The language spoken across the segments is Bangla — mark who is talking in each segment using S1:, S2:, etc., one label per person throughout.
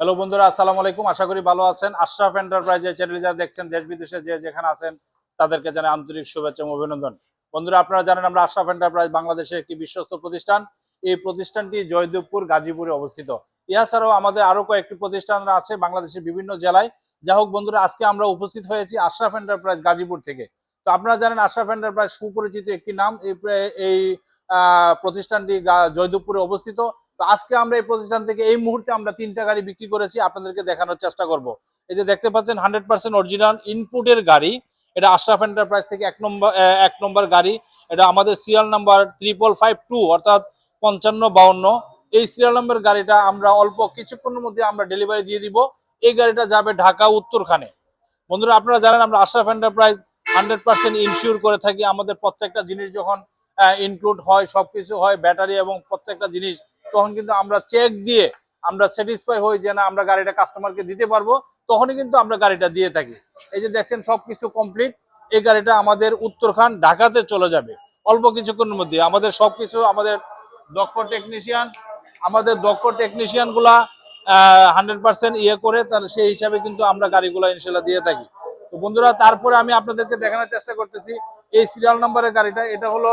S1: হ্যালো বন্ধুরা, আসসালামু আলাইকুম। আশা করি ভালো আছেন। আশরাফ এন্টারপ্রাইজের চ্যানেল যারা দেখছেন, দেশ বিদেশে যে যেখানে আছেন, তাদেরকে জানাই আন্তরিক শুভেচ্ছা এবং অভিনন্দন। বন্ধুরা, আপনারা জানেন আমরা আশরাফ এন্টারপ্রাইজ বাংলাদেশের একটি বিশ্বস্ত প্রতিষ্ঠান। এই প্রতিষ্ঠানটি জয়দেবপুর, গাজীপুরে অবস্থিত। এছাড়াও আমাদের আরও কয়েকটি প্রতিষ্ঠান আছে বাংলাদেশের বিভিন্ন জেলায়। যা হোক বন্ধুরা, আজকে আমরা উপস্থিত হয়েছি আশরাফ এন্টারপ্রাইজ গাজীপুর থেকে। তো আপনারা জানেন আশরাফ এন্টারপ্রাইজ সুপরিচিত একটি নাম। এই প্রতিষ্ঠানটি জয়দেবপুরে অবস্থিত। তো আজকে আমরা এই প্রতিষ্ঠান থেকে এই মুহূর্তে আমরা তিনটা গাড়ি বিক্রি করেছি, আপনাদেরকে দেখানোর চেষ্টা করব। এই যে দেখতে পাচ্ছেন হান্ড্রেড পার্সেন্ট অরিজিনাল ইনপুটের গাড়ি। এটা আশরাফ এন্টারপ্রাইজ থেকে এক নম্বর এক নম্বর গাড়ি। এটা আমাদের serial number triple five two অর্থাৎ পঞ্চান্ন বাউন্ন। এই সিরিয়াল নাম্বার গাড়িটা আমরা অল্প কিছুক্ষণের মধ্যে আমরা ডেলিভারি দিয়ে দিব। এই গাড়িটা যাবে ঢাকা, উত্তরখানে। বন্ধুরা, আপনারা জানেন, আমরা Ashraf enterprise hundred percent ensure করে থাকি। আমাদের প্রত্যেকটা জিনিস যখন ইনক্লুড হয়, সবকিছু হয়, ব্যাটারি এবং প্রত্যেকটা জিনিস তখন কিন্তু আমরা চেক দিয়ে আমরা স্যাটিসফাই হই যে না আমরা গাড়িটা কাস্টমারকে দিতে পারব, তখনই কিন্তু আমরা গাড়িটা দিয়ে থাকি। এই যে দেখছেন সবকিছু কমপ্লিট এই গাড়িটা আমাদের উত্তরখান ঢাকাতে চলে যাবে। অল্প কিছুক্ষণের মধ্যে আমাদের সবকিছু, আমাদের দক্ষ টেকনিশিয়ান আমাদের দক্ষ টেকনিশিয়ানগুলা হান্ড্রেড পার্সেন্ট ইয়ে করে তাহলে সেই হিসাবে কিন্তু আমরা গাড়িগুলো ইনশাল্লাহ দিয়ে থাকি। তো বন্ধুরা, তারপরে আমি আপনাদেরকে দেখানোর চেষ্টা করতেছি, এই সিরিয়াল নাম্বারের গাড়িটা, এটা হলো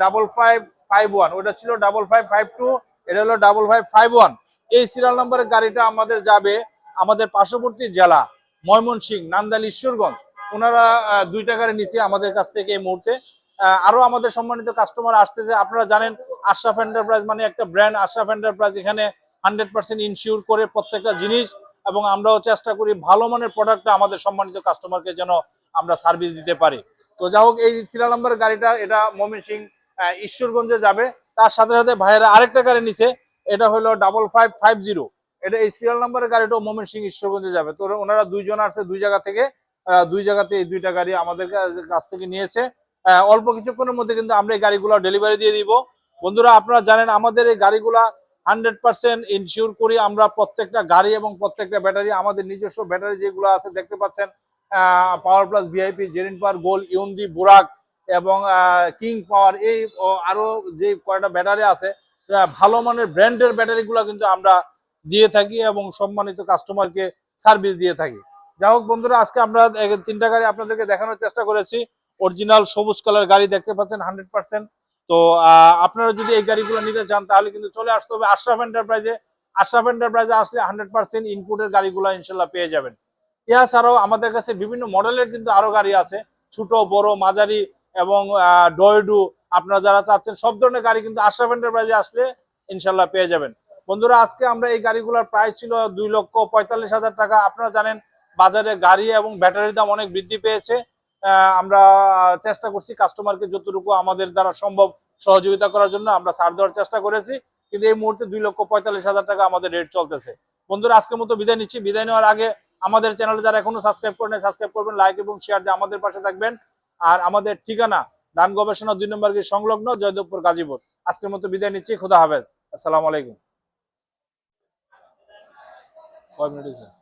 S1: ডাবল ফাইভ ফাইভ ওয়ান ওটা ছিল ডাবল ফাইভ ফাইভ টু এটা হলো ডাবল ফাইভ ফাইভ ওয়ান এই সিরিয়াল নাম্বারের গাড়িটা আমাদের যাবে আমাদের পার্শ্ববর্তী জেলা ময়মনসিংহ নান্দাল ঈশ্বরগঞ্জ। ওনারা দুইটা গাড়ি নিচে আমাদের কাছ থেকে এই মুহূর্তে। আহ, আরও আমাদের সম্মানিত কাস্টমার আসতেছে। আপনারা জানেন আশরাফ এন্টারপ্রাইজ মানে একটা ব্র্যান্ড আশরাফ এন্টারপ্রাইজ এখানে হান্ড্রেড পার্সেন্ট ইনশিওর করে প্রত্যেকটা জিনিস এবং আমরাও চেষ্টা করি ভালো মানের প্রোডাক্টটা আমাদের সম্মানিত কাস্টমারকে যেন আমরা সার্ভিস দিতে পারি। তো যা হোক এই সিরিয়াল নাম্বার গাড়িটা এটা মমিন সিং ঈশ্বরগঞ্জে যাবে। তার সাথে সাথে ভাইয়েরা আরেকটা গাড়ি নিচে এটা হলো ডাবল ফাইভ ফাইভ জিরো এটা এই সিরিয়াল নাম্বারের গাড়িটাও মমিন সিং ঈশ্বরগঞ্জে যাবে। তো ওনারা দুইজন আসছে, দুই জায়গা থেকে। দুই জায়গাতে এই দুইটা গাড়ি আমাদের কাছ থেকে নিয়েছে। অল্প কিছুক্ষণের মধ্যে কিন্তু আমরা এই গাড়িগুলো ডেলিভারি দিয়ে দিব। বন্ধুরা, আপনারা জানেন আমাদের এই গাড়িগুলা হান্ড্রেড পার্সেন্ট ইনশিওর করি। আমরা প্রত্যেকটা গাড়ি এবং প্রত্যেকটা ব্যাটারি, আমাদের নিজস্ব ব্যাটারি যেগুলো আছে, দেখতে পাচ্ছেন পাওয়ার প্লাস ভিআইপি জেরিন পাওয়ার গোল ইউন্দি বুরাক এবং কিং পাওয়ার এই, ও, আরও যে কয়টা ব্যাটারি আছে ভালো মানের ব্র্যান্ডের ব্যাটারিগুলো কিন্তু আমরা দিয়ে থাকি এবং সম্মানিত কাস্টমারকে সার্ভিস দিয়ে থাকি। যাই হোক বন্ধুরা, আজকে আমরা তিনটা গাড়ি আপনাদেরকে দেখানোর চেষ্টা করেছি। অরিজিনাল সবুজ কালার গাড়ি দেখতে পাচ্ছেন হান্ড্রেড পার্সেন্ট। তো আপনারা যদি এই গাড়িগুলো নিতে চান, তাহলে কিন্তু চলে আসতে হবে আশরাফ এন্টারপ্রাইজে আশরাফ এন্টারপ্রাইজে আসলে হান্ড্রেড পার্সেন্ট ইনপুটের গাড়িগুলো ইনশাল্লাহ পেয়ে যাবেন। এছাড়াও আমাদের কাছে বিভিন্ন মডেলের কিন্তু আরও গাড়ি আছে। ছোট, বড়, মাঝারি এবং ডয়েডু আপনারা যারা চাচ্ছেন, সব ধরনের গাড়ি কিন্তু আশরাফ এন্টারপ্রাইজে আসলে ইনশাল্লাহ পেয়ে যাবেন। বন্ধুরা, আজকে আমরা এই গাড়িগুলোর প্রাইস ছিল দুই লক্ষ পঁয়তাল্লিশ হাজার টাকা। আপনারা জানেন, বাজারে গাড়ি এবং ব্যাটারির দাম অনেক বৃদ্ধি পেয়েছে। আমরা চেষ্টা করছি কাস্টমারকে যতটুকু আমাদের দ্বারা সম্ভব সহযোগিতা করার জন্য, আমরা ছাড় দেওয়ার চেষ্টা করেছি। কিন্তু এই মুহূর্তে দুই লক্ষ পঁয়তাল্লিশ হাজার টাকা আমাদের রেট চলতেছে। বন্ধুরা, আজকের মতো বিদায় নিচ্ছি। বিদায় নেওয়ার আগে আমাদের চ্যানেলে যারা এখনও সাবস্ক্রাইব করেন সাবস্ক্রাইব করবেন লাইক এবং শেয়ার দিয়ে আমাদের পাশে থাকবেন। আর আমাদের ঠিকানা দান গবেষণা দুই নম্বর সংলগ্ন জয়দেবপুর গাজীপুর। আজকের মতো বিদায় নিচ্ছি, খুদা হাফেজ। আসসালামু আলাইকুম। কয় মিনিট?